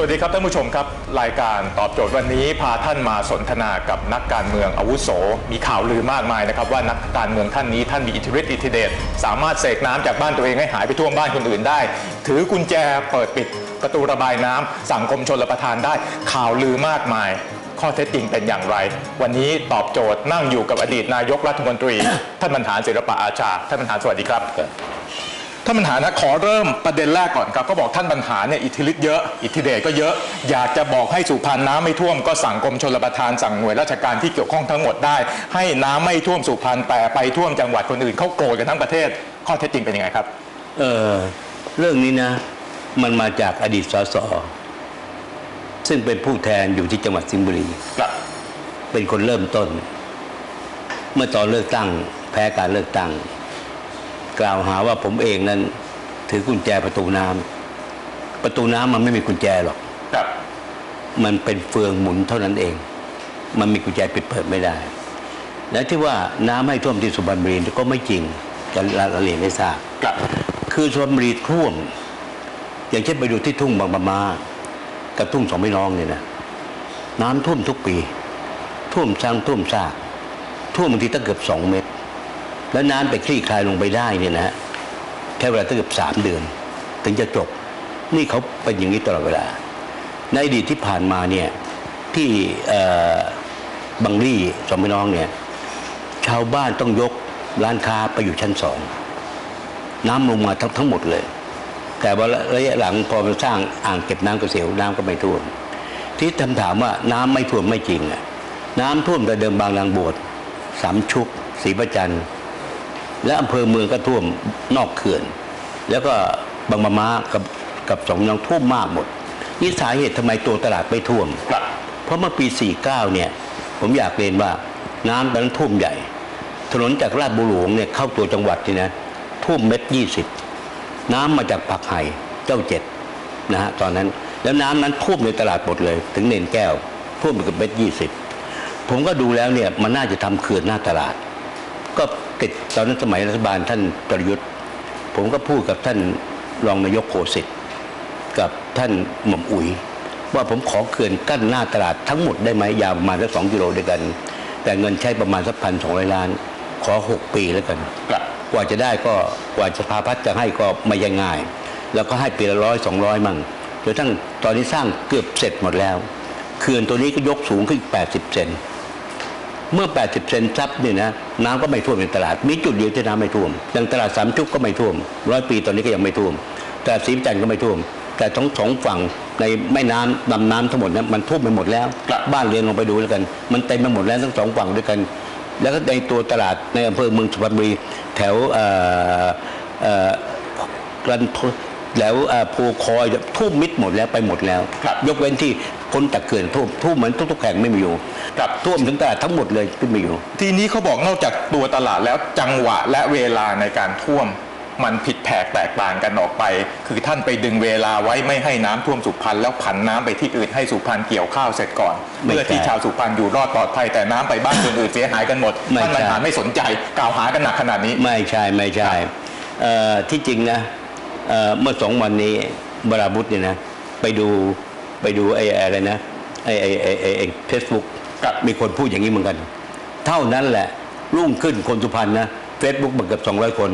สวัสดีครับท่านผู้ชมครับ รายการตอบโจทย์วันนี้พาท่านมาสนทนากับนักการเมืองอาวุโส มีข่าวลือมากมายนะครับว่านักการเมืองท่านนี้ท่านมีอิทธิฤทธิ์อิทธิเดชสามารถเสกน้ำจากบ้านตัวเองให้หายไปท่วมบ้านคนอื่นได้ ถือกุญแจเปิดปิดประตูระบายน้ำสังกรมชลประทานได้ ข่าวลือมากมาย ข้อเท็จจริงเป็นอย่างไร วันนี้ตอบโจทย์นั่งอยู่กับอดีตนายกรัฐมนตรี ท่านบรรหารศิลปะอาชา ท่านบรรหารสวัสดีครับ ท่านบรรหารนะขอเริ่มประเด็นแรกก่อนครับ ก็บอกท่านบรรหารเนี่ยอิทธิฤทธิ์เยอะอิทธิเดชก็เยอะ อยากจะบอกให้สุพรรณน้ำไม่ท่วมก็สั่งกรมชลประทานสั่งหน่วยราชการที่เกี่ยวข้องทั้งหมดได้ ให้น้ำไม่ท่วมสุพรรณแต่ไปท่วมจังหวัดคนอื่นเขาโกรธกันทั้งประเทศ ข้อเท็จจริงเป็นยังไงครับ เออเรื่องนี้นะ มันมาจากอดีตสสซึ่งเป็นผู้แทนอยู่ที่จังหวัดสิงห์บุรีครับเป็นคนเริ่มต้น เมื่อตอนเลือกตั้ง แพ้การเลือกตั้ง กล่าวหาว่าผมเองนั้น ถือกุญแจประตูน้ำประตูน้ำมันไม่มีกุญแจหรอกครับ มันเป็นเฟืองหมุนเท่านั้นเอง มันมีกุญแจปิดเปิดไม่ได้ และที่ว่าน้ำให้ท่วมที่สุพรรณบุรีก็ไม่จริงจะละเรียนให้ทราบครับ คือสุพรรณบุรีท่วม อย่างเช่นไปดูที่ทุ่งบางปะมากับทุ่งสองพี่น้องเนี่ยนะน้ำท่วมทุกปี ท่วมซ้ำท่วมซากท่วมบางทีตั้งเกือบสองเมตร แล้วน้ำไปคลี่คลายลงไปได้เนี่ยนะฮะแค่เวลาตั้งเกือบสามเดือน ถึงจะจบ นี่เขาเป็นอย่างนี้ตลอดเวลา ในอดีตที่ผ่านมาเนี่ยที่บางรี่สองพี่น้องเนี่ยชาวบ้านต้องยกร้านค้าไปอยู่ชั้นสองน้ำลงมาทั้งทั้งหมดเลย แต่ว่าระยะหลังพอมันสร้างอ่างเก็บน้ำกระเสียวน้ำก็ไม่ท่วมที่คำถามว่าน้ำไม่ท่วมไม่จริงอะน้ำท่วมแต่เดิมบางนางบวชสามชุกศรีประจันทร์ และอำเภอเมืองก็ท่วมนอกเขื่อน แล้วก็บางมะม้ากับกับสองน้องท่วมมากหมด นี่สาเหตุทำไมตัวตลาดไม่ท่วมครับเพราะเมื่อปี 49 เนี่ย ผมอยากเรียนว่าน้ำตอนนั้นท่วมใหญ่ ถนนจากลาดบุหลวงเนี่ยเข้าตัวจังหวัดนี่นะท่วมเม็ดยี่สิบน้ำมาจากผักไห่เจ้าเจ็ดนะฮะตอนนั้นแล้วน้ำนั้นท่วมในตลาดหมดเลย ถึงเนนแก้วท่วมไปกับเม็ดยี่สิบผมก็ดูแล้วเนี่ยมันน่าจะทำเขื่อนหน้าตลาด ก็ ติดตอนนั้นสมัยรัฐบาลท่านประยุทธ์ ผมก็พูดกับท่านรองนายกโคสิตกับท่านหม่อมอุ๋ยว่าผมขอเขื่อนกั้นหน้าตลาดทั้งหมดได้ไหมยาวประมาณสักสองกิโลด้วยกัน แต่เงินใช้ประมาณสักพันสองร้อยล้าน ขอหกปีแล้วกันครับกว่าจะได้ก็กว่าสภาพัฒน์จะให้ก็ไม่ยังง่าย แล้วก็ให้ปีละร้อยสองร้อยมั่งจนทั้งตอนนี้สร้างเกือบเสร็จหมดแล้วเขื่อนตัวนี้ก็ยกสูงขึ้นแปดสิบเซน เมื่อ 80 เซนซับเนี่ยนะน้ำก็ไม่ท่วมในตลาด มีจุดเดียวที่น้ำไม่ท่วมอย่างตลาดสามชุกก็ไม่ท่วมร้อยปีตอนนี้ก็ยังไม่ท่วมแต่ศรีจันทร์ก็ไม่ท่วม แต่ทั้งสองฝั่งในแม่น้ำลำน้ำทั้งหมดนั้นมันท่วมไปหมดแล้วครับบ้านเรือนลงไปดูแล้วกัน มันเต็มไปหมดแล้วทั้งสองฝั่งด้วยกัน แล้วก็ในตัวตลาดในอำเภอเมืองสุพรรณบุรีแถวเอ่อเอ่อกันท แล้วเอ่อภูคอยท่วมมิดหมดแล้วไปหมดแล้วครับยกเว้นที่พ้นจากเขื่อนท่วมท่วมเหมือนทุกๆแห่งไม่มีอยู่ครับท่วมถึงตลาดทั้งหมดเลยที่มีอยู่ ทีนี้เขาบอกนอกจากตัวตลาดแล้วจังหวะและเวลาในการท่วมมันผิดแผกแตกต่างกันออกไป คือท่านไปดึงเวลาไว้ไม่ให้น้ำท่วมสุพรรณแล้วผันน้ำไปที่อื่นให้สุพรรณเกี่ยวข้าวเสร็จก่อนไม่เพื่อที่ใช่ชาวสุพรรณอยู่รอดปลอดภัยแต่น้ำไปบ้านคนอื่นเสียหายกันหมดไม่ท่านบรรหารใช่ไม่สนใจกล่าวหากันหนักขนาดนี้ ไม่ใช่ไม่ใช่เอ่อที่จริงนะ เอ่อเมื่อสองวันนี้บราบุตเนี่ยนะไปดูไปดูไอ้อะไรนะไอ้ไอ้ไอ้ไอ้ไอ้เฟซบุ๊กครับมีคนพูดอย่างนี้เหมือนกัน เท่านั้นแหละรุ่งขึ้นคนสุพรรณนะเฟซบุ๊กมันเกือบสองร้อยคน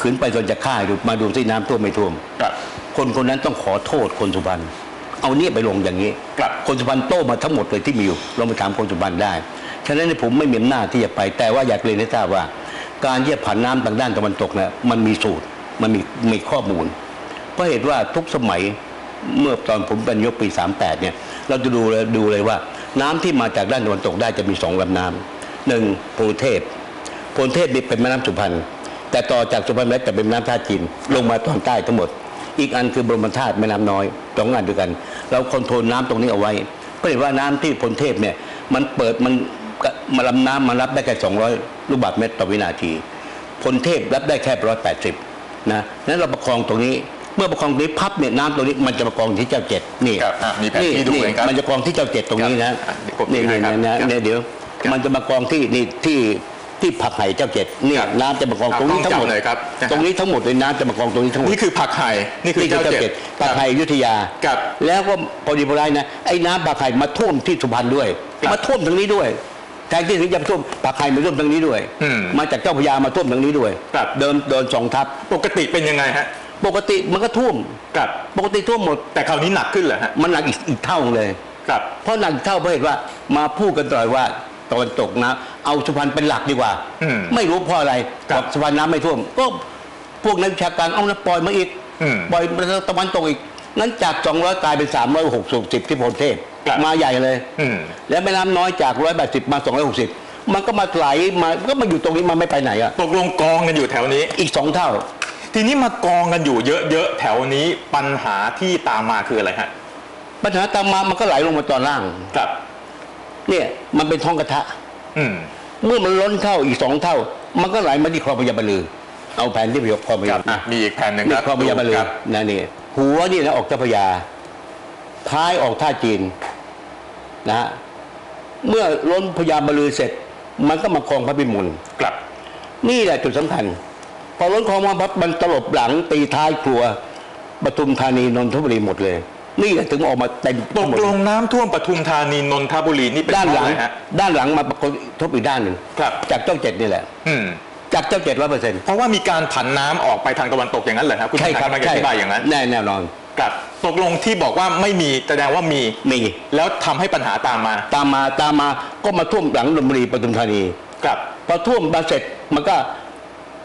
ขืนไปจนจะฆ่าดูมาดูที่น้ำท่วมไม่ท่วมครับคนคนนั้นต้องขอโทษคนสุพรรณเอาเนี่ยไปลงอย่างนี้ครับคนสุพรรณโต้มาทั้งหมดเลยที่มีอยู่ลองไปถามคนสุพรรณได้ฉะนั้นผมไม่มีอำนาจที่จะไปแต่ว่าอยากเรียนให้ทราบว่า การที่จะผันน้ำทางด้านตะวันตกเนี่ยมันมีสูตร มันมีมีข้อมูล เพราะเหตุว่าทุกสมัยเมื่อตอนผมเป็นยกปี 38 เนี่ย เราจะดูเลยดูเลยว่า น้ำที่มาจากด้านตะวันตกได้จะมีสองลำน้ำหนึ่งโพเทพโพเทพนี่เป็นแม่น้ำสุพรรณแต่ต่อจากสุพรรณแล้วแต่เป็นแม่น้ำท่าจีนลงมาตอนใต้ทั้งหมด อีกอันคือบรมธาตุแม่น้ำน้อยสองอันด้วยกัน เราคอนโทรลน้ำตรงนี้เอาไว้ ก็เห็นว่าน้ำที่พลเทพเนี่ยมันเปิดมันมาลำน้ำมันรับได้แค่ 200 ลูกบาศก์เมตรต่อวินาทีพลเทพรับได้แค่ร้อยแปดสิบ นะนั้นเราประคองตรงนี้ เมื่อประคองตรงนี้พับเนี่ยน้ำตรงนี้มันจะประคองที่เจ้าเจ็ดนี่ครับอะมีแผนที่ดูเลยครับมันจะกองที่เจ้าเจ็ดตรงนี้นะครับอะเดี๋ยวผมนี่ดูให้นี่ครับนะครับเนี่ยเดี๋ยวครับมันจะมากองที่นี่ที่ที่ผักไห่เจ้าเจ็ดเนี่ยครับน้ำจะมากองอะตรงนี้ทั้งหมดกล้องจับหน่อยครับนะฮะตรงนี้ทั้งหมดเลยน้ำจะมากองตรงนี้ทั้งหมด นี่คือผักไห่นี่คือนี่คือเจ้าเจ้าเจ็เจ็ดดผักไห่อยุธยาครับ แล้วก็พอดีพอได้นะไอ้น้ำผักไห่มาท่วมที่สุพรรณด้วย ครับ มาท่วมทางนี้ด้วย แทนที่จะท่วมผักไห่มาท่วมทางนี้ด้วย อืม มาจากเจ้าพระยามาท่วมทางนี้ด้วย ครับ เดินเดินสองทับ ปกติเป็นยังไงฮะปกติมันก็ท่วม ครับ ปกติท่วมหมด แต่คราวนี้หนักขึ้นเหรอฮะมันหนักอีกอีกเท่าเลย ครับ เพราะหนักอีกเท่าเพราะเหตุว่ามาพูดกันตลอดว่าตะวันตกนะ เอาสุพรรณเป็นหลักดีกว่า อืมไม่รู้เพราะอะไรครับบอกสุพรรณน้ำไม่ท่วม ก็พวกนักวิชาการเอานะปล่อยมาอีกอืม ปล่อยมาตะวันตกอีกนั้นจาก 200กลายเป็น 360ที่พลเทพ ครับมาใหญ่เลย อืม แล้วแม่น้ำน้อยจาก 180 มา 260 มันก็มาไหลมาก็มาอยู่ตรงนี้มันไม่ไปไหนอะตกลงกองกันอยู่แถวนี้ อีกสองเท่า ทีนี้มากองกันอยู่เยอะๆแถวนี้ปัญหาที่ตามมาคืออะไรฮะปัญหาตามมามันก็ไหลลงมาตอนล่าง ครับ เนี่ยมันเป็นท้องกระทะ อืม เมื่อมันล้นเข้าอีกสองเท่า มันก็ไหลมาที่คลองพญาบลือ เอาแผนที่พยคลองพคญารับอะมีอีกแผ่นหนึ่งนี่ครับคลองพญาบลือครับ นะนี่หัวนี่นะออกเจ้าพระยาท้ายออกท่าจีน นะฮะเมื่อล้นพญาบลือเสร็จ มันก็มาคลองพระพิมลครับ นี่แหละจุดสำคัญ พอล้นคลองมาปั๊บมันตลบหลังตีท้ายครัวปทุมธานีนนทบุรีหมดเลย นี่แหละถึงออกมาเต็มตกลงน้ำท่วมปทุมธานีนนทบุรีนี่เป็นด้านหลังเพระอะไรฮะด้านหลังมาประกบทบอีกด้านหนึ่งครับจากเจ้าเจ็ดนี่แหละ อืมจากเจ้าเจ็ดร้อยเปอร์เซ็นต์เพราะว่ามีการผันน้ำออกไปทางตะวันตกอย่างนั้นเหรอครับคุณใช่ครับกำลังจะอธิบายอย่างนั้นแน่แน่นอนครับ ตกลงที่บอกว่าไม่มีแสดงว่ามีมีแล้วทำให้ปัญหาตามมาตามมาตามมาก็มาท่วมหลังนนทบุรีปทุมธานีครับพอท่วมมาเสร็จมันก็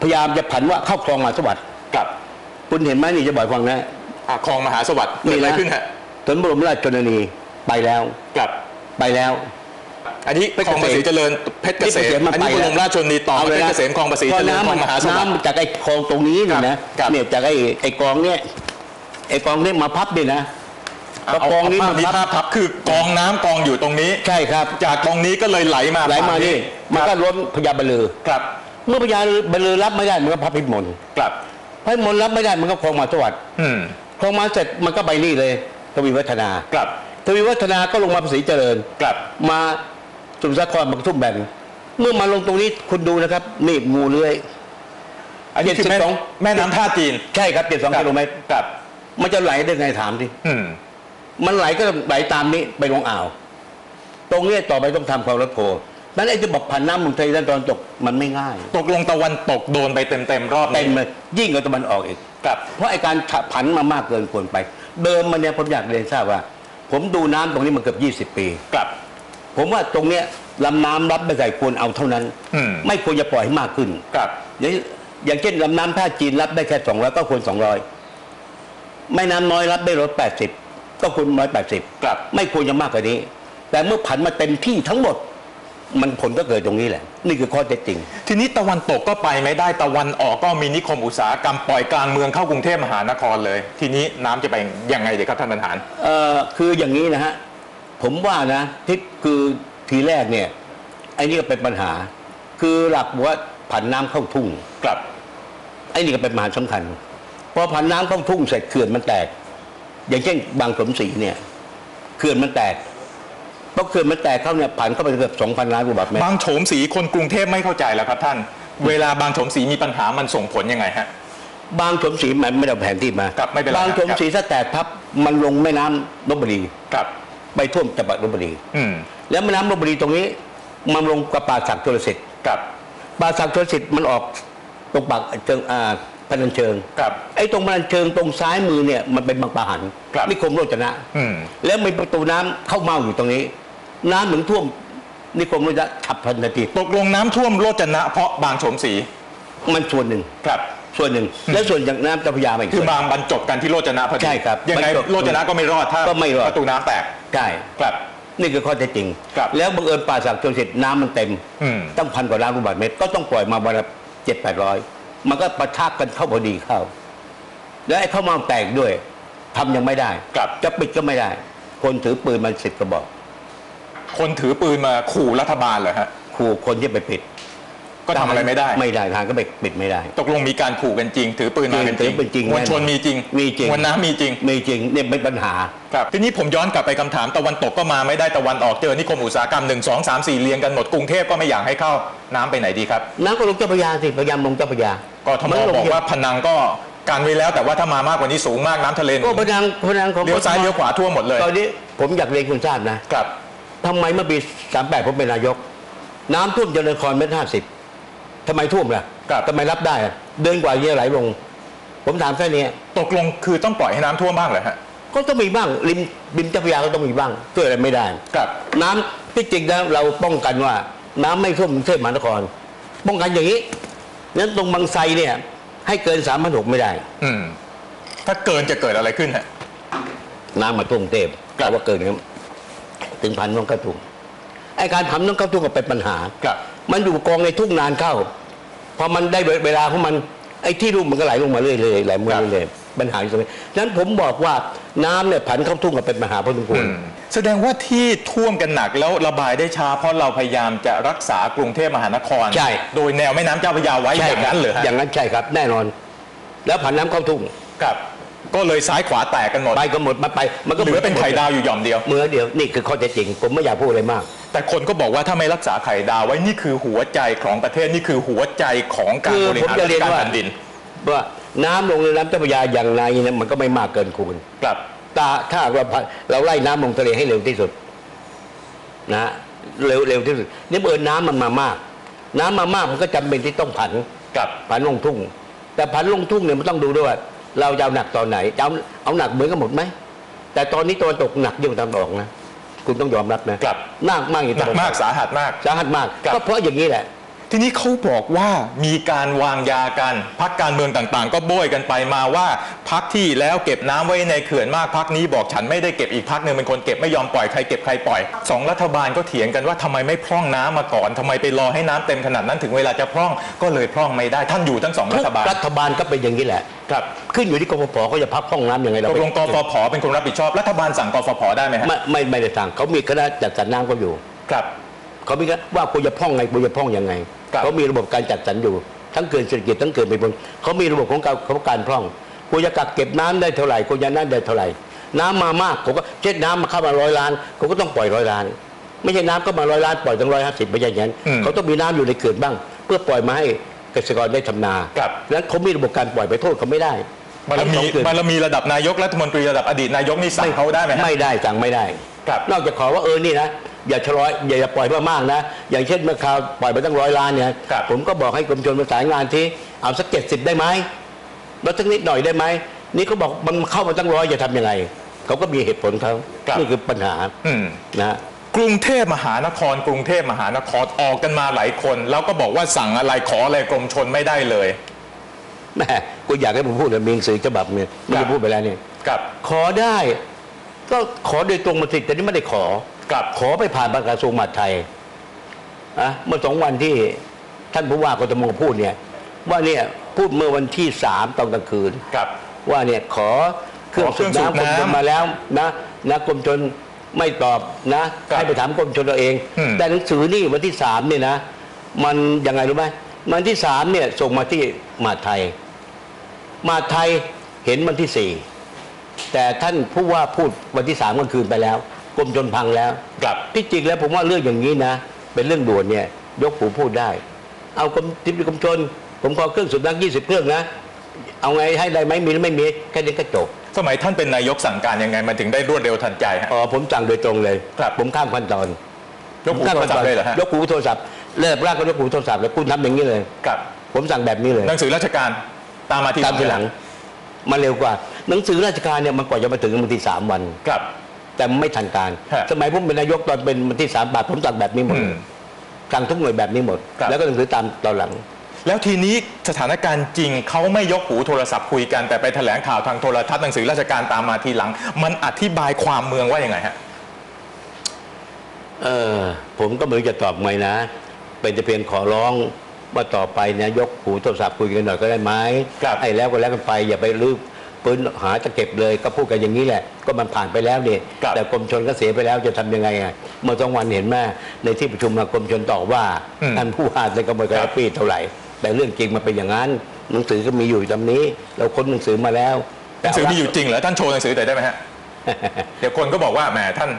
พยายามจะผันว่าเข้าคลองมหาสวัสดิ์ครับคุณเห็นไหมนี่จะบอกฟังนะ อะคลองมหาสวัสดิ์เกิดอะไรขึ้นฮะถนนบรมราชชนนีไปแล้วครับ ไปแล้ว อันนี้เพชรคลองเกภาษมษีเจริญเพชรเกษเพชรเกษมมมันอันนี้ไปบแล้วรมราชชนนีต่อเอาเพเลยชรนะเกษมคลองภาษีพเจอริญคลองมหาสน้ำวัสดิ์ น้ำจากไอ้คลองตรงนี้นี่ครันะบครับ เนี่ยจากไอ้ไอ้กองเนี่ย ไอ้กองเนี่ยมาพับดินะพอเอากองนี้ภาพมานี้พับภาพพับคือกองน้ำกองอยู่ตรงนี้ ใช่ครับ จากตรงนี้ก็เลยไหลมาไหลมานี่มันก็ล้นพญาบลือครับ เมื่อพญาบลือรับไม่ได้มันก็พับพิมลครับพระพิมลรับไม่ได้มันก็คลองมหาสวัสดิ์อืมคลองมาเสร็จมันก็ไปนี่เลยทวีวัฒนาครับทวีวัฒนาก็ลงมาภาษีเจริญครับ มาสมุทรสาครบางทุ่มแบนเมื่อมาลงตรงนี้คุณดูนะครับนี่งูเลื้อยอันนี้คือแม่72แม่น้ำท่าจีนใช่ครับเจ็ดสองกิโลเมตรครับ มันจะไหลได้ไงถามสิอืมมันไหลก็ไหลตามนี้ไปลงอ่าว ตรงนี้ต่อไปต้องทำคลองรถโพนั้นไอ้จะบอกผ่านน้ำเมุงไทยด้านตอนตกมันไม่ง่าย ตกลงตะวันตกโดนไปเต็มเต็มๆรอบเต็นี้มเลยยิ่งกว่าตะวันออกอีกครับ เพราะไอ้การผันมามากเกินควรไป เดิมมันเนี่ยผมอยากเรียนทราบว่า ผมดูน้ำตรงนี้มาเกือบ 20 ปีครับ ผมว่าตรงเนี้ยลำน้ำรับไม่ใส่ควรเอาเท่านั้นอืมไม่ควรจะปล่อยให้มากขึ้นครับอย่างอย่างเช่นลำน้ำท่าจีนรับได้แค่200ก็ควร200 แม่น้ำน้อยรับได้ร้อยแปดสิบก็ควรร้อยแปดสิบครับ ไม่ควรจะมากกว่านี้ แต่เมื่อผันมาเต็มที่ทั้งหมด มันผลก็เกิดตรงนี้แหละ นี่คือข้อเท็จจริง ทีนี้ตะวันตกก็ไปไม่ได้ตะวันออกก็มีนิคมอุตสาหกรรมปล่อยกลางเมืองเข้ากรุงเทพมหานครเลย ทีนี้น้ำจะไปยังไงดีครับท่านประธาน เอ่อคืออย่างนี้นะฮะ ผมว่านะที่คือทีแรกเนี่ยไอ้นี่ก็เป็นปัญหา คือหลักว่าผันน้ำเข้าทุ่งกลับ ไอ้นี่ก็เป็นปัญหาสำคัญ พอผันน้ำเข้าทุ่งเสร็จเขื่อนมันแตก อย่างเช่นบางสมศรีเนี่ยเขื่อนมันแตกเพราะเขื่อนมันแตกเข้าเนี่ยผ่านเข้าไปเกือบสองพันล้านลูกบาศก์เมตรบางโฉมสีคนกรุงเทพไม่เข้าใจแล้วครับท่าน เวลาบางโฉมสีมีปัญหามันส่งผลยังไงฮะบางสมศรีมันไม่ได้เอาแผนที่มาครับไม่เป็นไรบางครับสมศรีถ้าแตกพับมันลงแม่น้ำลบบุรีครับ ไปท่วมจังหวัดลบบุรีอืมแล้วแม่น้ำลบบุรีตรงนี้ มันลงกับป่าสักชลสิทธิ์กับป่าสักชลสิทธิ์มันออกตรงปากเชิงอ่า พนัญเชิงกับไอ้ตรงพนัญเชิงตรงซ้ายมือเนี่ยมันเป็นบางปะหันครับนิคมโรจนะอืมแล้วมีประตูน้ำเข้าเมาอยู่ตรงนี้ น้ำเหมือนท่วมนิคมโรจนะฉับพลันทันทีตกลงน้ำท่วมโรจนะ เพราะบางโฉมสีมันส่วนหนึ่งครับ ส่วนหนึ่ง และส่วนจากน้ำเจ้าพระยามาอีกคือส่วนบางบรรจบกันที่โรจนะพอดีใช่ครับยังไงบรรจบโรจนะก็ไม่รอดถ้าก็ไม่รอดประตูน้ำแตกใช่ครับนี่คือข้อเท็จจริงครับแล้วบังเอิญป่าสักชลสิทธิ์น้ำมันเต็มอืมตั้งพันกว่าล้านลูกบาศก์เมตร ก็ต้องปล่อยมาวันละเจ็ดแปดร้อย มันก็ประทักกันเข้าพอดีเข้า แล้วไอ้เข้ามาแตกด้วยทำยังไม่ได้ครับ จะปิดก็ไม่ได้ คนถือปืนมันสิบกระบอก คนถือปืนมาขู่รัฐบาลเหรอฮะขู่คนที่ไปปิด ก็ทำอะไรไม่ได้ ไม่ได้ทางก็ปิดไม่ได้ ตกลงมีการขู่กันจริง ถือปืนมากันจริงถือปืนจริงมวลชนแน่นอนมีจริง มีจริงมวลน้ำมีจริง มีจริงเนี่ยเป็นปัญหา ครับ ทีนี้ผมย้อนกลับไปคำถามตะวันตกก็มาไม่ได้ตะวันออกเจอนิคมอุตสาหกรรมหนึ่งสองสามสี่เรียงกันหมดกรุงเทพก็ไม่อยากให้เข้าน้ำไปไหนดีครับ น้ำก็ลงเจ้าพระยาสิพยายามลงเจ้าพระยา กทมบอกว่าพนังก็การไว้แล้ว แต่ว่าถ้ามามากกว่านี้สูงมากน้ำทะเลหนุก็นพนังพนังของเลี้ยวซ้ายเลี้ยวขวาทั่วหมดเลยตอนนี้ผมอยากเรียนคุณทราบนะครับ ทำไมเมื่อปี 38 ผมเป็นนายก น้ำท่วมเจริญนครเมตรห้าสิบทำไมท่วมล่ะครับ ทำไมรับได้อะเดินกว่าเยอะไหลลง ผมถามแค่นี้ตกลงคือต้องปล่อยให้น้ำท่วมบ้างเหรอฮะก็ต้องมีบ้างริมริมเจ้าพระยาก็ต้องมีบ้างช่วยอะไรไม่ได้ ครับ น้ำที่จริงแล้วเราป้องกันว่า น้ำไม่ท่วมกรุงเทพมหานคร ป้องกันอย่างนี้ นั้นตรงบางไทรเนี่ย ให้เกินสามพันหกไม่ได้ อืม ถ้าเกินจะเกิดอะไรขึ้นฮะ น้ำมาท่วมกรุงเทพครับแต่ว่าเกินนั้นถึงพันต้องเข้าทุ่งไอการทำต้องเข้าทุ่งก็เป็นปัญหาครับ มันอยู่กองในทุ่งนานเข้าพอมันได้เวลาของมันไอ้ที่รุ่มมันก็ไหลลงมาเรื่อยๆไหลมาเรื่อยๆปัญหาอยู่ตรงนี้ฉะนั้นผมบอกว่าน้ำเนี่ยผันเข้าทุ่งก็เป็นปัญหาพอสมควร แสดงว่าที่ท่วมกันหนักแล้วระบายได้ช้าเพราะเราพยายามจะรักษากรุงเทพมหานคร ใช่ โดยแนวแม่น้ำเจ้าพระยาไว้อย่างนั้นเหรอฮะอย่างนั้นใช่ครับแน่นอน แล้วผันน้ำเข้าทุ่งครับ ก็เลยซ้ายขวาแตกกันหมดไปก็หมดมาไป มันก็เหลือเป็นไข่ดาวอยู่หย่อมเดียวเมื่อเดียวนี่คือข้อเท็จจริง ผมไม่อยากพูดอะไรมาก แต่คนก็บอกว่าถ้าไม่รักษาไข่ดาวไว้นี่คือหัวใจของประเทศนี่คือหัวใจของการคือบริผมหารจะราเรีชยนการว่า แผ่นดินว่าน้ำลงในน้ำเจ้าพระยาอย่างไรเนี่ยมันก็ไม่มากเกินควร ครับ ตาถ้าเราเราไล่น้ำลงทะเลให้เร็วที่สุดนะฮะเร็วเร็วที่สุดนี่เอิญน้ำมันมามาก น้ำมามากมันก็จำเป็นที่ต้องผันกับผันลงทุ่ง แต่ผันลงทุ่งเนี่ยมันต้องดูด้วยว่าเราจะเอาหนักตอนไหนจะเอาเอาหนักเหมือนกันหมดไหมแต่ตอนนี้ตะวันตกหนักยิ่งตะวันออกนะคุณต้องยอมรับนะครับหนักมากอย่างหนักมากสาหัสมากสาหัสมากครับก็เพราะอย่างนี้แหละ ทีนี้เขาบอกว่ามีการวางยากันพักการเมืองต่างๆ ก็โบยกันไปมาว่าพักที่แล้วเก็บน้ำไว้ในเขื่อนมากพักนี้บอกฉันไม่ได้เก็บอีกพักหนึ่งเป็นคนเก็บไม่ยอมปล่อยใครเก็บใครปล่อยสองรัฐบาลก็เถียงกันว่าทำไมไม่พร่องน้ำมาก่อนทำไมไปรอให้น้ำเต็มขนาดนั้นถึงเวลาจะพร่องก็เลยพร่องไม่ได้ท่านอยู่ทั้งสองรัฐบาลรัฐบาลก็เป็นอย่างนี้แหละครับขึ้นอยู่ที่กฟผเขาจะพักห้องน้ำยังไงเราตกลงกฟผเป็นคนรับผิดชอบรัฐบาลสั่งกฟผได้ไหมฮะไม่ไม่ไม่ได้สั่งเขามีคณะจัดสรรน้ำเขาอยู่ครับ เขามีคณะว่าควรจะพร่องไงควรจะพร่องยังไงครับเขามีระบบการจัดสรรอยู่ ทั้งเกินเศรษฐกิจทั้งเกินไปบนเขามีระบบของการของการพร่องควรจะกักเก็บน้ำได้เท่าไหร่ควรจะนั่นได้เท่าไหร่ น้ำมามากผมก็เช็ดน้ำมาเข้ามาร้อยล้านเขาก็ต้องปล่อยร้อยล้าน ไม่ใช่น้ำก็มาร้อยล้านปล่อยตั้งร้อยห้าสิบไม่ใช่อย่างนั้นอืมเขาต้องมีน้ำอยู่ในเขื่อนบ้าง เพื่อปล่อยมาให้เกษตรกรได้ทำนาครับนั้นเขามีระบบการปล่อยไปโทษเขาไม่ได้บารทั้งสมีองเขื่อนบารมีระดับนายกรัฐมนตรีระดับอดีตนายกนี่สั่งเขาได้ไหมฮะไม่ได้สั่งไม่ได้ครับนอกจากขอว่าเออนี่นะ อย่าชะลอยอย่าอย่าปล่อยมากๆนะ อย่างเช่นเมื่อคราวปล่อยไปตั้งร้อยล้านเนี่ยครับผมก็บอกให้กรมชลประสานงานที่เอาสักเจ็ดสิบได้ไหมลดสักนิดหน่อยได้ไหมนี่เขาบอกมันเข้ามาตั้งร้อยจะทำยังไงเขาก็มีเหตุผลเขาครับ นี่คือปัญหาอืม นะ กรุงเทพมหานคร กรุงเทพมหานครออกกันมาหลายคน แล้วก็บอกว่าสั่งอะไรขออะไรกรมชนไม่ได้เลยแม่กูอยากให้ผมพูดเลยมีหนังสือฉบับเนี่ยไม่ครัได้บพูดไปแล้วเนี่ยกับ ขอได้ ก็ขอโดยตรงมาสิแต่นี่ไม่ได้ขอ กับขอไปผ่านกระทรวงมหาดไทยอะเมื่อสองวันที่ท่านผู้ว่ากทมพูดเนี่ย ว่าเนี่ยพูดเมื่อวันที่สามตอนกลางคืนกับ ว่าเนี่ยขอเครื่องขอเครื่สูองบสูบน้ำกรมชนน้ำมาแล้วนะนะกรมชนไม่ตอบนะครับให้ไปถามกรมชนเราเองอืมแต่หนังสือนี่วันที่สามเนี่ยนะ มันยังไงรู้ไหมวันที่สามเนี่ยส่งมาที่มหาดไทยมหาดไทยเห็นวันที่สี่แต่ท่านผู้ว่าพูดวันที่สามกลางคืนไปแล้ว กรมชนพังแล้วกับที่จริงแล้วผมว่าเรื่องอย่างนี้นะ เป็นเรื่องด่วนเนี่ยยกหูพูดได้ เอากรมทิพย์กรมชน ผมขอเครื่องสูบน้ำยี่สิบเครื่องนะ เอาไงให้ได้ไหมมีหรือไม่มีแค่นี้ก็จบสมัยท่านเป็นนายกสั่งการยังไงมันถึงได้รวดเร็วทันใจฮะอ๋อผมสั่งโดยตรงเลยครับผมข้ามขั้นตอนยกหูโทรศัพท์เลยเหรอฮะยกหูโทรศัพท์เลิกแรกก็ยกหูโทรศัพท์แล้วคุณทำอย่างนี้เลยกับผมสั่งแบบนี้เลย หนังสือราชการตามมาที่ตามทีหลัง มันเร็วกว่า หนังสือราชการเนี่ยมันกว่าจะมาถึงบางทีสามวันกับ แต่มันไม่ทันการ ฮะสมัยผมเป็นนายกตอนเป็นวันที่สามบาทผมสั่งแบบนี้หมดอืมสั่งทุกหน่วยแบบนี้หมด ครับ แล้วก็หนังสือตามตอนหลัง แล้วทีนี้สถานการณ์จริงเขาไม่ยกหูโทรศัพท์คุยกันแต่ไปแถลงข่าวทางโทรทัศน์หนังสือราชการตามมาทีหลัง มันอธิบายความเมืองว่าอย่างไงฮะ เออผมก็ไม่รู้จะตอบไงนะ เป็นแต่เพียงขอร้องว่าต่อไปเนี่ยยกหูโทรศัพท์คุยกันหน่อยก็ได้ไหมครับให้แล้วก็แล้วกันไปอย่าไปรื้อ ปืนหาจะเก็บเลยก็พูดกันอย่างนี้แหละ ก็มันผ่านไปแล้วเนี่ยครับแต่กรมชนก็เสียไปแล้วจะทำยังไงอะเมื่อสองวันเห็นแม่ในที่ประชุมมากรมชนตอบว่าอืมท่านผู้ว่าในกระบวนการครับปีเท่าไหร่ แต่เรื่องจริงมันเป็นอย่างนั้น หนังสือก็มีอยู่ตำนี้ เราค้นหนังสือมาแล้วหนังสือมีอยู่จริงเหรอท่านโชว์หนังสือหน่อยได้ไหมฮะ เดี๋ยวคนก็บอกว่าแหมท่าน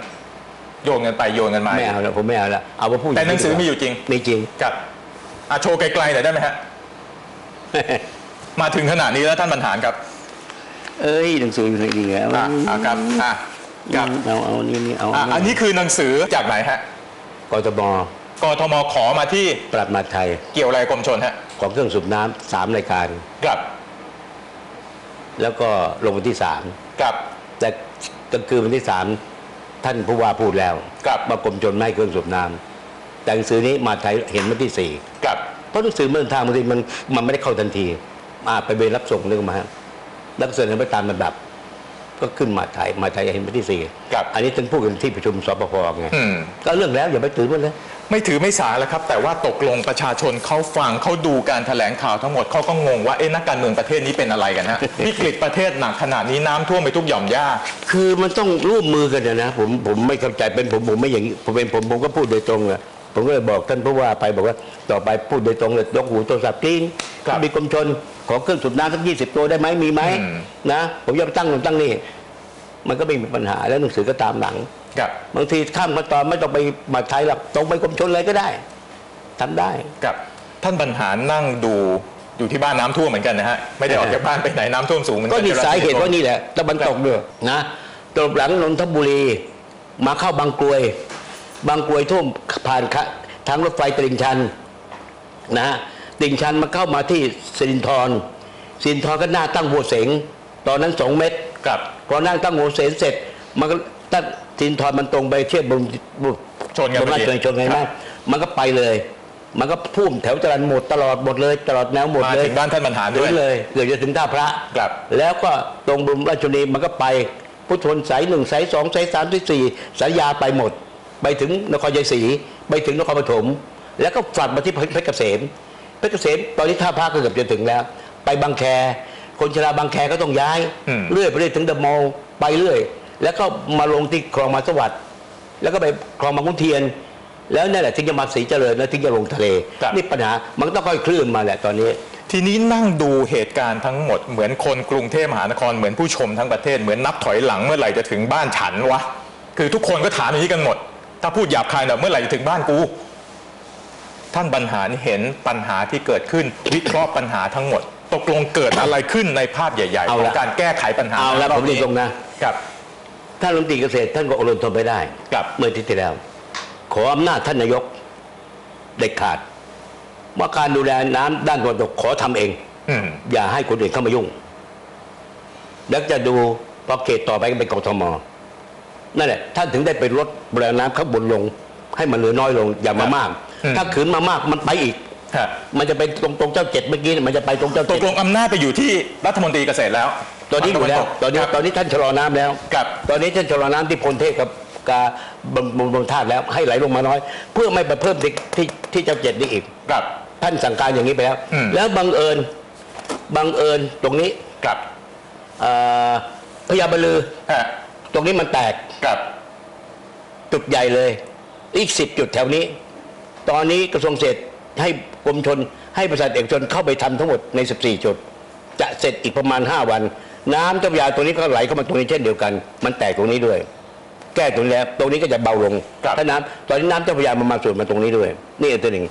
โยนกันไปโยนกันมา ไม่เอาแล้วผมไม่เอาแล้วเอาว่าพูดแต่หนังสือมีอยู่จริงมีจริง กับอะโชว์ไกลๆหน่อยได้ไหมฮะ มาถึงขนาดนี้แล้วท่านบรรหารครับ เอ้ยหนังสืออยู่ในนี้แล้วอะอะครับอะครับเอาเอานี่นี่เอาอะอันนี้คือหนังสือจากไหนฮะกทบกทมขอมาที่ปรับมาไทย เกี่ยวอะไรกรมชนฮะของเครื่องสูบน้ำสามรายการครับ แล้วก็ลงวันที่สามครับแต่กลางคืนวันที่สามท่านผู้ว่าพูดแล้วครับว่ากรมชนไม่ให้เครื่องสูบน้ำแต่หนังสือนี้มาไทยเห็นวันที่สี่ครับเพราะหนังสือเมื่อทางบางทีมันมันไม่ได้เข้าทันทีมาไปเวรรับส่งเรื่องมา แล้วก็เสนอไปตามระดับ ก็ขึ้นมาไทยมาไทยเห็นวันที่สี่ครับอันนี้ท่านพูดกันที่ประชุมสปพไงอืมก็เรื่องแล้วอย่าไปตื่นมันเลยไม่ถือไม่สาแล้วครับ แต่ว่าตกลงประชาชนเขาฟังเขาดูการแถลงข่าวทั้งหมดเขาก็งงว่าเอ๊ะนักการเมืองประเทศนี้เป็นอะไรกันฮะวิกฤตประเทศหนักขนาดนี้น้ำท่วมไปทุกหย่อมหญ้าคือมันต้องร่วมมือกันนะนะผมผมไม่เข้าใจเป็นผมผมไม่อย่างนี้ผมเป็นผมผมก็พูดโดยตรงอะ ผมก็เลยบอกท่านผู้ว่าไปบอกว่าต่อไปพูดโดยตรงเลยยกหูโทรศัพท์กริ้งครับมีกรมชนขอเครื่องสูบน้ำสักยี่สิบตัวได้ไหมมีไหมอืม นะ ผมจะไปตั้งนู่นตั้งนี่มันก็ไม่มีปัญหาแล้วหนังสือก็ตามหลัง กับบางทีข้ามขั้นตอนไม่ต้องไปมาไทยหรอกตรงไปกรมชนเลยก็ได้ทำได้ กับท่านบรรหารนั่งดูอยู่ที่บ้านน้ำท่วมเหมือนกันนะฮะไม่ได้ออกจากบ้านไปไหนน้ำท่วมสูงเหมือนก็กันนี่สาเหตุว่านี่แหละตะวันตกด้วยนะตกหลังนนทบุรี มาเข้าบางกรวย บางกรวยท่วมผ่านคะทางรถไฟตลิ่งชันนะฮะตลิ่งชันมาเข้ามาที่สิรินทรสิรินทรก็หน้าตั้งหัวเสง ตอนนั้นสองเมตรกับพอนั่งตั้งหัวเสงเสร็จ มันก็ตั้งสิรินทรมันตรงไปเทียบบนบนชนกันบนพอราดีชชนไงคไหมรับมันก็ไปเลย มันก็พุ่มแถวจรันหมดตลอดหมดเลยตลอดแนวหมดมาเลยถึงบ้านท่านบรรหารด้วยถึงเลยเกือบจะถึงท่าพระครับ แล้วก็ตรงบรมราชชนนีมันก็ไป พุทธนสายหนึ่งสายสองสายสามสายสี่สายยาไปหมด ไปถึงนครชัยศรีไปถึงนครปฐมแล้วก็ฝัดมาที่เพชรเกษมเพชรเกษมตอนนี้ท่าพระก็เกือบจะถึงแล้ว ไปบางแค คนชราบางแคก็ต้องย้ายอืมเรื่อยไปเรื่อยถึงเดอะมอลล์ไปเรื่อย แล้วก็มาลงที่คลองมาสวัสดิ์แล้วก็ไปคลองบางขุนเทียน แล้วนั่นแหละถึงจะมาศรีเจริญแล้วถึงจะลงทะเลครับนี่ปัญหามันก็ต้องค่อยคลื่นมาแหละตอนนี้ทีนี้นั่งดูเหตุการณ์ทั้งหมดเหมือนคนกรุงเทพมหานครเหมือนผู้ชมทั้งประเทศเหมือนนับถอยหลังเมื่อไหร่จะถึงบ้านฉันวะคือทุกคนก็ถามอย่างนี้กันหมด ถ้าพูดหยาบคายหน่อยเมื่อไหร่จะถึงบ้านกู ท่านบรรหารเห็นปัญหาที่เกิดขึ้น วิเคราะห์ปัญหาทั้งหมด ตกลงเกิดอะไรขึ้นในภาพใหญ่ๆเอาของละการแก้ไขปัญหาเอาละรผอบมเรียนตรงนะกับท่านรัฐมนตรีเกษตรท่านก็อดทนไปได้ครับเมื่ออาที่ที่แล้ว ขออำนาจท่านนายกเด็ดขาด ว่าการดูแลน้ำด้านตะวันตกขอทำเองอืมอย่าให้คนอื่นเข้ามายุ่ง แล้วจะดูพอเขตต่อไปก็เป็นกทม นั่นแหละท่านถึงได้ไปลดแรงน้ำข้างบนลง ให้มันเหลือน้อยลงอย่ามามาก อืม ถ้าขืนมามากมันไปอีกฮะมันจะไปตรงตรงเจ้าเจ็ดเมื่อกี้เนี่ยมันจะไปตรงเจ้าตเจ็กดลงอำนาจไปอยู่ที่รัฐมนตรีเกษตรแล้วตอนนี้อยู่แล้วตอนนี้ครับตอนนี้ท่านชะลอน้ำแล้วครับ ตอนนี้ท่านชะลอน้ำที่พลเทพกับกาบนบนบนธาตุแล้วให้ไหลลงมาน้อย เพื่อไม่ไปเพิ่มที่ที่ที่เจ้าเจ็ดนี้อีก กับ ท่านสั่งการอย่างนี้ไปแล้ว อืม แล้วบังเอิญบังเอิญตรงนี้กับเอ่อพญาบลือฮะ ตรงนี้มันแตกกับจุดใหญ่เลย อีกสิบจุดแถวนี้ ตอนนี้กระทรวงเกษตรให้กรมชน ให้บริษัทเอกชนเข้าไปทำทั้งหมดใน 14 จุด จะเสร็จอีกประมาณ 5 วัน น้ำเจ้าพระยาตัวนี้ก็ไหลเข้ามาตรงนี้เช่นเดียวกัน มันแตกตรงนี้ด้วย แก้ตรงนี้แล้วตรงนี้ก็จะเบาลงครับถ้าน้ำตอนนี้น้ำเจ้าพระยามันมาส่วนมาตรงนี้ด้วย นี่อันตัวหนึ่ง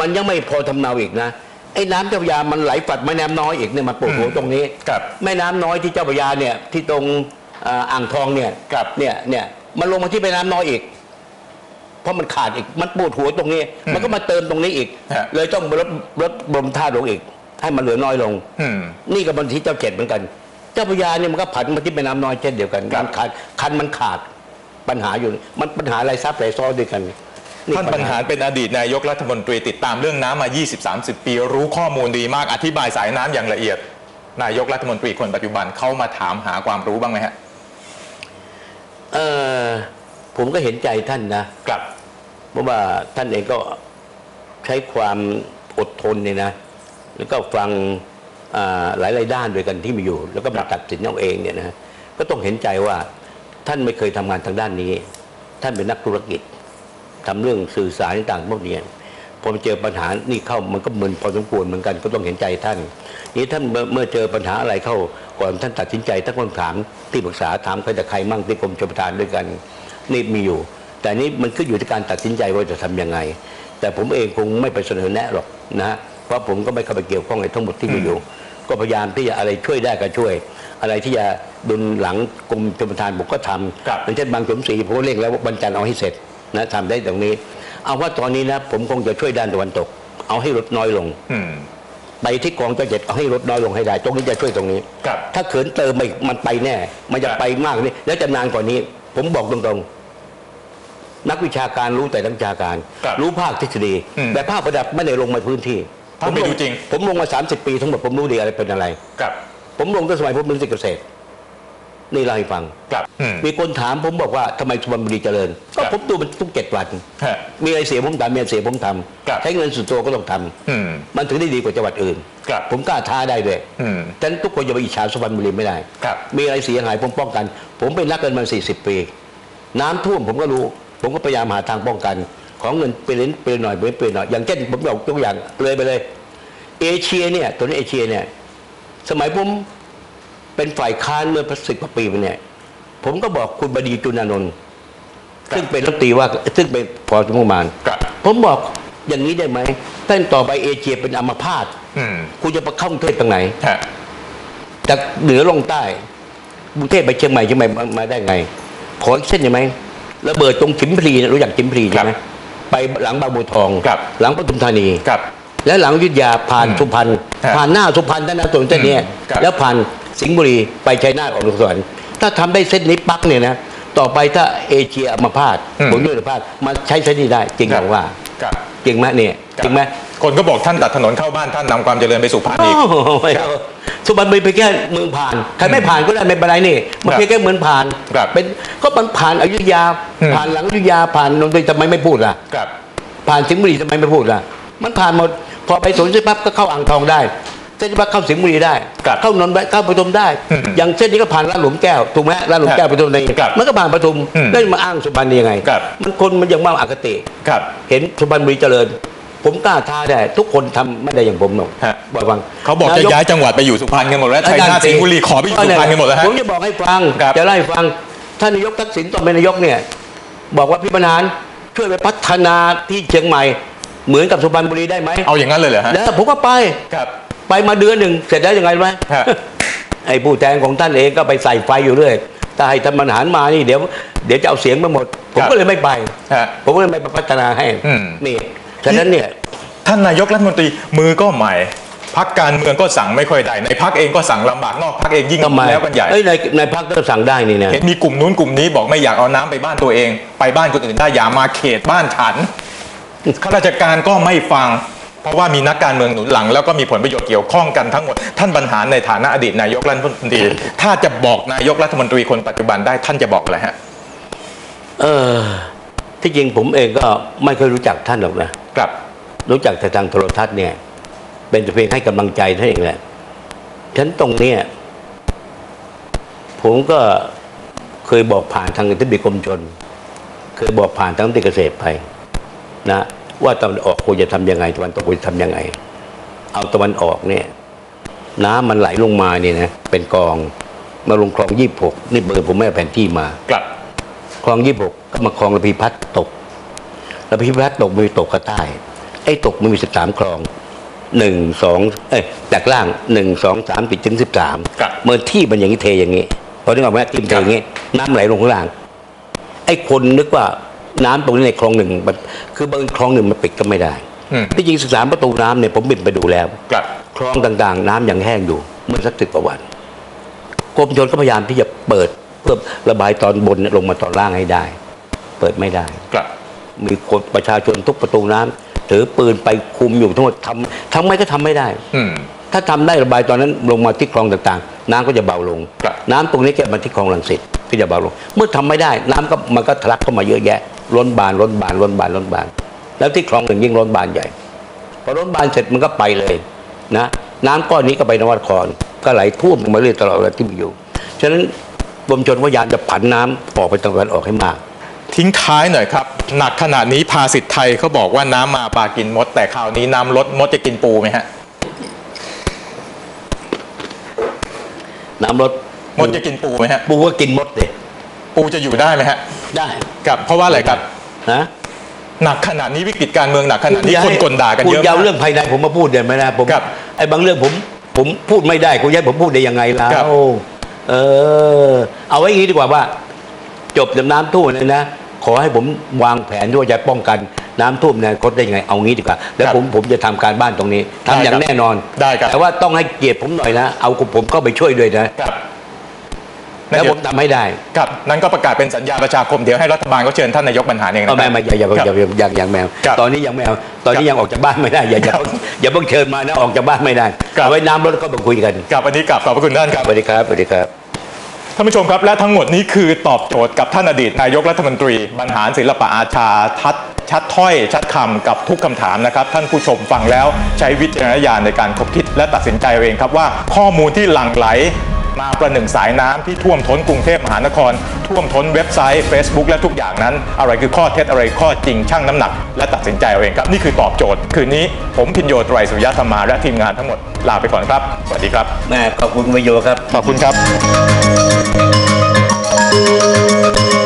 มันยังไม่พอทำเนาอีกนะไอ้น้ำเจ้าพระยามันไหลฝัดแม่น้ำน้อยอีกเนี่ยมันปวดหัวตรงนี้ครับแม่น้ำน้อยที่เจ้าพระยาเนี่ยที่ตรง อ่าอ่างทองเนี่ยครับ เนี่ยเนี่ยมันลงมาที่แม่น้ำน้อยอีก เพราะมันขาดอีกมันปวดหัวตรงนี้ มันก็มาเติมตรงนี้อีก ฮะ เลยต้องลดลดบรมธาตุลงอีก ให้มันเหลือน้อยลง อืม นี่ก็บันทีเจ้าเจ็ดเหมือนกัน เจ้าพระยาเนี่ยมันก็ผันมาที่แม่น้ำน้อยเช่นเดียวกันครับ มันขาดคันมันขาดปัญหาอยู่มันปัญหาอะไรซับไหลซ้อนด้วยกันท่านบรรหารเป็นอดีตนายกรัฐมนตรีติดตามเรื่องน้ำมา 20-30 ปี รู้ข้อมูลดีมากอธิบายสายน้ำอย่างละเอียด นายกรัฐมนตรีคนปัจจุบันเข้ามาถามหาความรู้บ้างไหมฮะ เออผมก็เห็นใจท่านนะกลับเพราะว่าท่านเองก็ใช้ความอดทนเนี่ยนะ แล้วก็ฟังอ่าหลายหลายๆด้านด้วยกันที่มีอยู่ แล้วก็มาตัดสินเอาเองเนี่ยนะก็ต้องเห็นใจว่าท่านไม่เคยทำงานทางด้านนี้ ท่านเป็นนักธุรกิจทำเรื่องสื่อสารต่างๆพวกเนี้ยพอมาเจอปัญหานี่เข้ามันก็มึนพอสมควรเหมือนกันก็ต้องเห็นใจท่าน นี้ท่านเมื่อเมื่อเจอปัญหาอะไรเข้าก่อนท่านตัดสินใจท่านก็ถาม ที่ปรึกษาถามใครแต่ใครมั่งที่กรมชลประทานด้วยกันนี่มีอยู่ แต่นี้มันก็อยู่ที่การตัดสินใจว่าจะทำยังไง แต่ผมเองคงไม่ไปเสนอแนะหรอกนะฮะเพราะผมก็ไม่เข้าไปเกี่ยวข้องในทั้งหมดที่มีอยู่ ก็พยายามที่จะอะไรช่วยได้ก็ช่วย อะไรที่จะดุลหลังกรมชลประทานผมก็ทครับำอย่างเช่นบางสมศรีผมก็เร่งแล้วว่าวันจันทร์เอาให้เสร็จนะทำได้ตรงนี้ เอาว่าตอนนี้นะผมคงจะช่วยด้านตะวันตก เอาให้ลดน้อยลงอืม ไปที่กองเจ้าเจ็ดเอาให้ลดน้อยลงให้ได้ตรงนี้จะช่วยตรงนี้ครับถ้าเขินเติมไปมันไปแน่ มันจะครับไปมากกว่านี้ แล้วจะนานกว่านี้ ผมบอกตรงๆ นักวิชาการรู้แต่นักวิชาการ ครับรู้ภาคทฤษฎี อืม แต่ภาคประดับไม่ได้ลงมาพื้นที่ท่านไปลดูจริง ผมลงมา 30 ปีทั้งหมดผมรู้ดีอะไรเป็นอะไร ครับ ผมลงตั้งสมัยผมเป็นสิเกษตร นี่เล่าให้ฟังครับอืมมีคนถามผมบอกว่าทำไมสุพรรณบุรีเจริญ ก็ครับผมดูมันทุกเจ็ดวันฮะมีอะไรเสียผมทำมีอะไรเสียผมทครับำใช้เงินส่วนตัวก็ต้องทำอืมมันถึงได้ดีกว่าจังหวัดอื่นครับผมกล้าท้าได้ด้วยอืมฉะนั้นทุกคนอย่าไปอิจฉาสุพรรณบุรีไม่ได้ครับมีอะไรเสียหายผมป้องกัน ผมเป็นนักการเมือง40ปี น้ำท่วมผมก็รู้ ผมก็พยายามหาทางป้องกัน ของเงินเปลี่ยนเปลี่ยนหน่อยเปลี่ยนเปลี่ยนหน่อย อย่างเช่นผมยกตัวอย่างเลยไปเลย เอเชียเนี่ยตัวนี้เอเชียเนี่ย สมัยผม เป็นฝ่ายค้านเมื่อสิบกว่าปีมาเนี่ยผมก็บอกคุณบดีจุนานนท์ครับซึ่งเป็นรัฐมนตรีว่าซึ่งเป็นพอสมประมาณครับผมบอกอย่างนี้ได้ไหมท่านต่อไปเอเชียเป็นอัมพาตอืมคุณจะไปเข้ากรุงเทพตรงไหนฮะจากเหนือลงใต้กรุงเทพไปเชียงใหม่เชียงใหม่มามาได้ไง ขออีกเส้นได้ไหมระเบิดตรงชิมพลีเนี่ยรู้จักชิมพลีใช่ไหมไปหลังบางบัวทองครับหลังปทุมธานีครับและหลังอยุทธยาผ่านอืมสุพรรณครับผ่านหน้าสุพรรณท่านนะตัวเส้นเนี้ยครับแล้วผ่าน สิงห์บุรีไปชัยนาทออกนครสวรรค์ถ้าทำได้เส้นนี้ปักเนี่ยนะต่อไปถ้าเอเชียมาพาดอืมผมด้วยพาดมาใช้เส้นนี้ได้จริงหรือว่าครับจริงไหมเนี่ยจริงไหมคนก็บอกท่านตัดถนนเข้าบ้านท่านนำความเจริญไปสู่พานอีกโอ้โหสุพรรณบุรีไปนแค่เมืองผ่านใครไม่ผ่านก็ได้ไม่เป็นไรนี่มันครับเพียงแค่เมืองผ่านครับเป็นก็มันผ่านอยุธยาอืมผ่านหลังอยุธยาผ่านนนทบุรีทำไมไม่พูดล่ะครับผ่านสิงห์บุรีทำไมไม่พูดล่ะ มันผ่านหมดพอไปสวนเส้นปั๊บก็เข้าอ่างทองได้ เส้นปั๊บเข้าสิงห์บุรีได้ครับเข้านนท์เข้าปทุมได้อืมอย่างเส้นนี้ก็ผ่านลาดหลุมแก้วถูกไหมลาดหลุมแก้วปทุมในครับมันก็ผ่านปทุมอืมแล้วมาอ้างสุพรรณได้ยังไงครับมันคนมันยังมาอคติครับเห็นสุพรรณบุรีเจริญ ผมกล้าท้าได้ทุกคนทำไม่ได้อย่างผมหรอกฮะบอกฟังเขาบอกจะนย้ายจังหวัดไปอยู่สุพรรณกันหมดแล้วชัยนาทสิงห์บุรีขอไปอยู่สุพรรณกันหมดแล้วฮะผมจะบอกให้ฟังครับจะไล่าให้ฟังท่านนายกทักษิณตอนเป็นนายกเนี่ยบอกว่าพี่บรรหารช่วยไปพัฒนาที่เชียงใหม่เหมือนกับสุพรรณบุรีได้ไหมเอาอย่างนั้นเลยเหรอฮะแล้วผมก็ไปครับ ไปมาเดือนหนึ่งเสร็จแล้วยังไงรู้ไหมฮะไอ้ผู้แทนของท่านเองก็ไปใส่ไฟอยู่เรื่อยถ้าให้ท่านบรรหารมานี่เดี๋ยวเดี๋ยวจะเอาเสียงไปหมดผมครับก็เลยไม่ไปฮะผมก็เลยไม่ไปพัฒนาให้อืมนี่ฉะนั้นเนี่ยท่านนายกรัฐมนตรีมือก็ใหม่พักการเมืองก็สั่งไม่ค่อยได้ ในพักเองก็สั่งลำบากนอกพักเองยิ่งทำไมแล้วกันใหญ่เอ้ยในในพักก็สั่งได้นี่นะเห็นมีกลุ่มนู้นกลุ่มนี้บอกไม่อยากเอาน้ำไปบ้านตัวเอง ไปบ้านคนอื่นได้อย่ามาเขตบ้านฉันข้าราชการก็ไม่ฟังเพ ราะว่ามีนักการเมืองหนุนหลัง แล้วก็มีผลประโยชน์เกี่ยวข้องกันทั้งหมด ท่านบรรหารในฐานะอดีตนายกรัฐมนตรี ถ้าจะบอกนายกรัฐมนตรีคนปัจจุบันได้ท่านจะบอกอะไรฮะเออที่จริงผมเองก็ไม่เคยรู้จักท่านหรอกนะครับ รู้จักแต่ทางโทรทัศน์เนี่ย เป็นแต่เพียงให้กำลังใจเท่านั้นเองแหละฉะนันตรงเนี้ยผมก็เคยบอกผ่านทางอธิบดีกรมชน เคยบอกผ่านทางอธิบดีเกษตรไป นะ ว่าตะวันออกควรจะทำยังไงตะวันตกควรจะทำยังไง เอาตะวันออกเนี่ย น้ำมันไหลลงมาเนี่ยนะเป็นกองมาลงคลองยี่หกนี่เบอร์ผมไม่เอาแผนที่มากลับคลองยี่หกก็มาคลองระพีพัฒน์ตกระพีพัฒน์ตกมันมีตกกระใต้ไอ้ตกมันมีสิบสามคลองหนึ่งสองเอ้ยจากล่างหนึ่งสองสามติดถึงสิบสามครับเมื่อที่มันอย่างนี้เทอย่างนี้พอนึกออกไหมที่มันเทอย่างนี้ น้ำไหลลงข้างล่างไอ้คนนึกว่า น้ำตรงนี้ในคลองหนึ่งมันคือบางคลองหนึ่งมันปิดก็ไม่ได้อืมที่จริงสิบสามประตูน้ำเนี่ยผมบินไปดูแล้วกลับคลองต่างๆ น้ำยังแห้งอยู่เมื่อสักสิบกว่าวันกรมชนก็พยายามที่จะเปิดเพื่อระบายตอนบนลงมาตอนล่างให้ได้ เปิดไม่ได้กลับมีคนประชาชนทุกประตูน้ำถือปืนไปคุมอยู่ทั้งหมดทำทำไมก็ทำไม่ได้ อืมถ้าทำได้ระบายตอนนั้นลงมาที่คลองต่างๆ น้ำก็จะเบาลงครับน้ำตรงนี้แกมาที่คลองลังสิตก็จะเบาลง เมื่อทำไม่ได้ น้ำก็มันก็ทะลักเข้ามาเยอะแยะ ล้นบานล้นบานล้นบานล้นบาน แล้วที่คลองหนึ่งยิ่งล้นบานใหญ่พอล้นบานเสร็จมันก็ไปเลยนะน้ำก้อนนี้ก็ไปนวัดครก็ไหลท่วมลงมาเรื่อยตลอดเวลาที่มีอยู่ฉะนั้นกรมชนพยายามจะผันน้ำออกไปตะวันออกให้มาก ทิ้งท้ายหน่อยครับ หนักขนาดนี้ภาสิทธิ์ไทยเขาบอกว่าน้ำมาปลากินมด แต่คราวนี้น้ำลดมดจะกินปูไหมฮะน้ำลดมดจะกินปูไหมฮะปูก็กินมดเลยปูจะอยู่ได้ไหมฮะ ได้ครับเพราะว่าอะไรครับนะหนักขนาดนี้วิกฤตการเมืองหนักขนาดนี้คนกลด่ากันคุณเยอะยาวมากเรื่องภายในผมมาพูดเดี๋ยวไหมนะผมครับไอ้บางเรื่องผมผมพูดไม่ได้คุณยัยผมพูดได้ยังไงล่ะครับเออ เอาไว้อย่างนี้ดีกว่าว่า จบจากน้ำท่วมเลยนะขอให้ผมวางแผนที่ว่าจะป้องกันน้ำท่วมในอนาคตได้ยังไงเอางี้ดีกว่าแล้วผมผมจะทำการบ้านตรงนี้ทำอย่างแน่นอนได้ครับแต่ว่าต้องให้เกียรติผมหน่อยนะ เอาผมก็ไปช่วยด้วยนะครับ แล้วผมทำให้ได้ครับนั้นก็ประกาศเป็นสัญญาประชาคมเดี๋ยวให้รัฐบาลก็เชิญท่านนายกบรรหารเองนะคเอารับแม่มาอย่าอย่าครับอย่าอย่าอย่าอย่างแมวครับตอนนี้ยังแมวตอนนี้ยังออกจากบ้านไม่ได้อย่าอย่าเพิ่งอย่าเพิ่งเชิญมานะออกจากบ้านไม่ได้ครับเอาไว้น้ำรถก็มาคุยกันกับวันนี้กลับขอบพระคุณท่านครับสวัสดีครับสวัสดีครับท่านผู้ชมครับและทั้งหมดนี้คือตอบโจทย์กับท่านอดีตนายกรัฐมนตรีบรรหารศิลปะอาชาทัดชัดถ้อย ชัดคำกับทุกคำถามนะครับ ท่านผู้ชมฟังแล้วใช้วิจารณญาณในการคบคิดและตัดสินใจเอาเองครับว่าข้อมูลที่หลั่งไหล มาประหนึ่งสายน้ำที่ท่วมท้นกรุงเทพมหานคร ท่วมท้นเว็บไซต์ Facebook และทุกอย่างนั้น อะไรคือข้อเท็จอะไรข้อจริงชั่งน้ำหนัก และตัดสินใจเอาเองครับ นี่คือตอบโจทย์ คืนนี้ผมพินโยไตรสุริยะธรรมาและทีมงานทั้งหมดลาไปก่อนครับ สวัสดีครับแม่ขอบคุณคุณประโยชน์ครับ ขอบคุณครับ